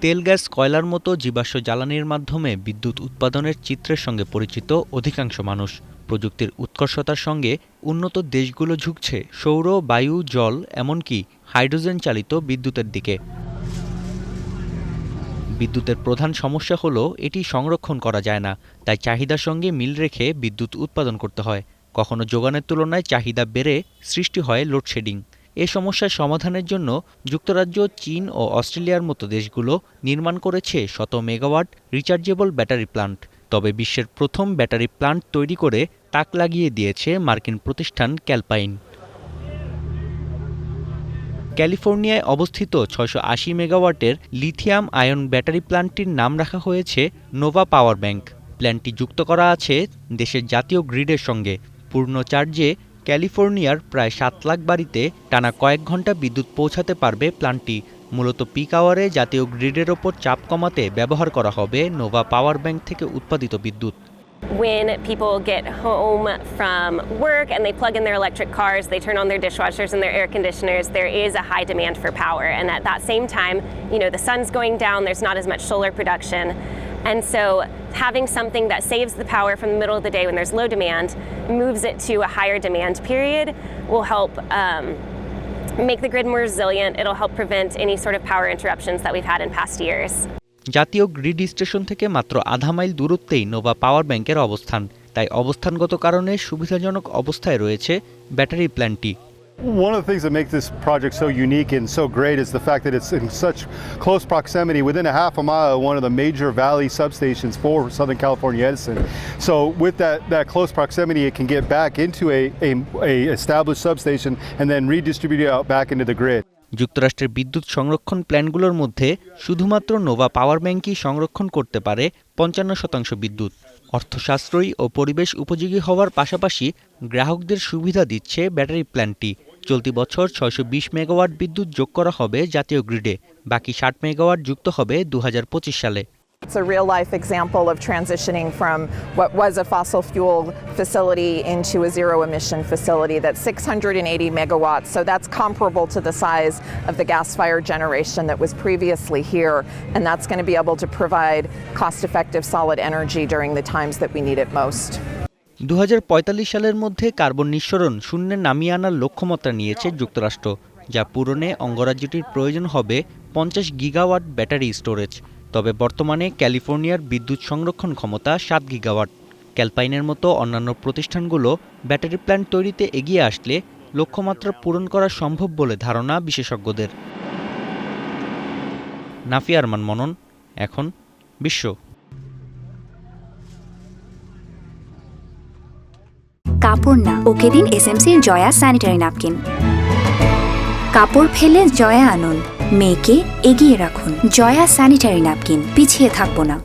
তেল গ্যাস, কয়লার মতো জীবাশ্ম জ্বালানির মাধ্যমে বিদ্যুৎ উৎপাদনের চিত্রের সঙ্গে পরিচিত অধিকাংশ মানুষ। প্রযুক্তির উৎকর্ষতার সঙ্গে উন্নত দেশগুলো ঝুঁকছে সৌর, বায়ু, জল, এমনকি হাইড্রোজেন চালিত বিদ্যুতের দিকে। বিদ্যুতের প্রধান সমস্যা হলো, এটি সংরক্ষণ করা যায় না। তাই চাহিদার সঙ্গে মিল রেখে বিদ্যুৎ উৎপাদন করতে হয়। কখনো যোগানের তুলনায় চাহিদা বেড়ে সৃষ্টি হয় লোডশেডিং। এ সমস্যার সমাধানের জন্য যুক্তরাজ্য, চীন ও অস্ট্রেলিয়ার মতো দেশগুলো নির্মাণ করেছে শত মেগাওয়াট রিচার্জেবল ব্যাটারি প্লান্ট। তবে বিশ্বের প্রথম ব্যাটারি প্লান্ট তৈরি করে তাক লাগিয়ে দিয়েছে মার্কিন প্রতিষ্ঠান ক্যালপাইন। ক্যালিফোর্নিয়ায় অবস্থিত ছয়শো আশি মেগাওয়াটের লিথিয়াম আয়ন ব্যাটারি প্ল্যান্টটির নাম রাখা হয়েছে নোভা পাওয়ার ব্যাংক। প্ল্যান্টটি যুক্ত করা আছে দেশের জাতীয় গ্রিডের সঙ্গে। পূর্ণ চার্জে ক্যালিফোর্নিয়ার প্রায় সাত লাখ বাড়িতে টানা কয়েক ঘণ্টা বিদ্যুৎ পৌঁছাতে পারবে প্ল্যান্টটি মূলত পিক আওয়ারে জাতীয় গ্রিডের ওপর চাপ কমাতে ব্যবহার করা হবে নোভা পাওয়ার ব্যাংক থেকে উৎপাদিত বিদ্যুৎ when people get home from work and they plug in their electric cars, they turn on their dishwashers and their air conditioners, there is a high demand for power. And at that same time, you know, the sun's going down, there's not as much solar production. And so having something that saves the power from the middle of the day when there's low demand, moves it to a higher demand period, will help um, make the grid more resilient. It'll help prevent any sort of power interruptions that we've had in past years. জাতীয় grid station থেকে মাত্র আধা mile দূরত্বেই Nova পাওয়ার ব্যাংকের অবস্থান তাই অবস্থানগত কারণে সুবিধাজনক অবস্থায় রয়েছে ব্যাটারি প্ল্যান্টটি One of the things that makes this project so unique and so great is the fact that it's in such close proximity, within a half a mile, of one of the major valley substations for Southern California Edison. So with that, that close proximity, it can get back into a, a, a established substation and then redistribute it out back into the grid. যুক্তরাষ্ট্রের বিদ্যুৎ সংরক্ষণ প্ল্যান্টগুলোর মধ্যে শুধুমাত্র Nova পাওয়ার ব্যাংকই সংরক্ষণ করতে পারে পঞ্চান্ন শতাংশ বিদ্যুৎ অর্থসাশ্রয়ী ও পরিবেশ উপযোগী হওয়ার পাশাপাশি গ্রাহকদের সুবিধা দিচ্ছে ব্যাটারি প্ল্যান্টটি চলতি বছর ছয়শো বিশ মেগাওয়াট বিদ্যুৎ যোগ করা হবে জাতীয় গ্রিডে বাকি ষাট মেগাওয়াট যুক্ত হবে দু সালে It's a real life example of transitioning from what was a fossil fuel facility into a zero emission facility that's 680 megawatts. So that's comparable to the size of the gas fired generation that was previously here. And that's going to be able to provide cost effective solid energy during the times that we need it most. দু হাজার পঁয়তাল্লিশ সালের মধ্যে carbon নিঃসরণ শূন্যে নামিয়ে আনার লক্ষ্যমাত্রা নিয়েছে যুক্তরাষ্ট্র, যা পূরণে অঙ্গরাজ্যটির প্রয়োজন হবে পঞ্চাশ গিগাওয়াট ব্যাটারি স্টোরেজ। তবে বর্তমানে ক্যালিফোর্নিয়ার বিদ্যুৎ সংরক্ষণ ক্ষমতা সাত গিগাওয়াট। ক্যালপাইনের মতো অন্যান্য প্রতিষ্ঠানগুলো ব্যাটারি প্ল্যান্ট তৈরিতে এগিয়ে আসলে লক্ষ্যমাত্রা পূরণ করা সম্ভব বলে ধারণা বিশেষজ্ঞদের। নাফিয়া আরমান মনন, এখন বিশ্ব। কাপড় না, ওকে দিন এস এসএমসির জয়া স্যানিটারি ন্যাপকিন কাপড় ফেলে জয়া আনুন, মেয়েকে এগিয়ে রাখুন। জয়া স্যানিটারি ন্যাপকিন পিছিয়ে থাকব না।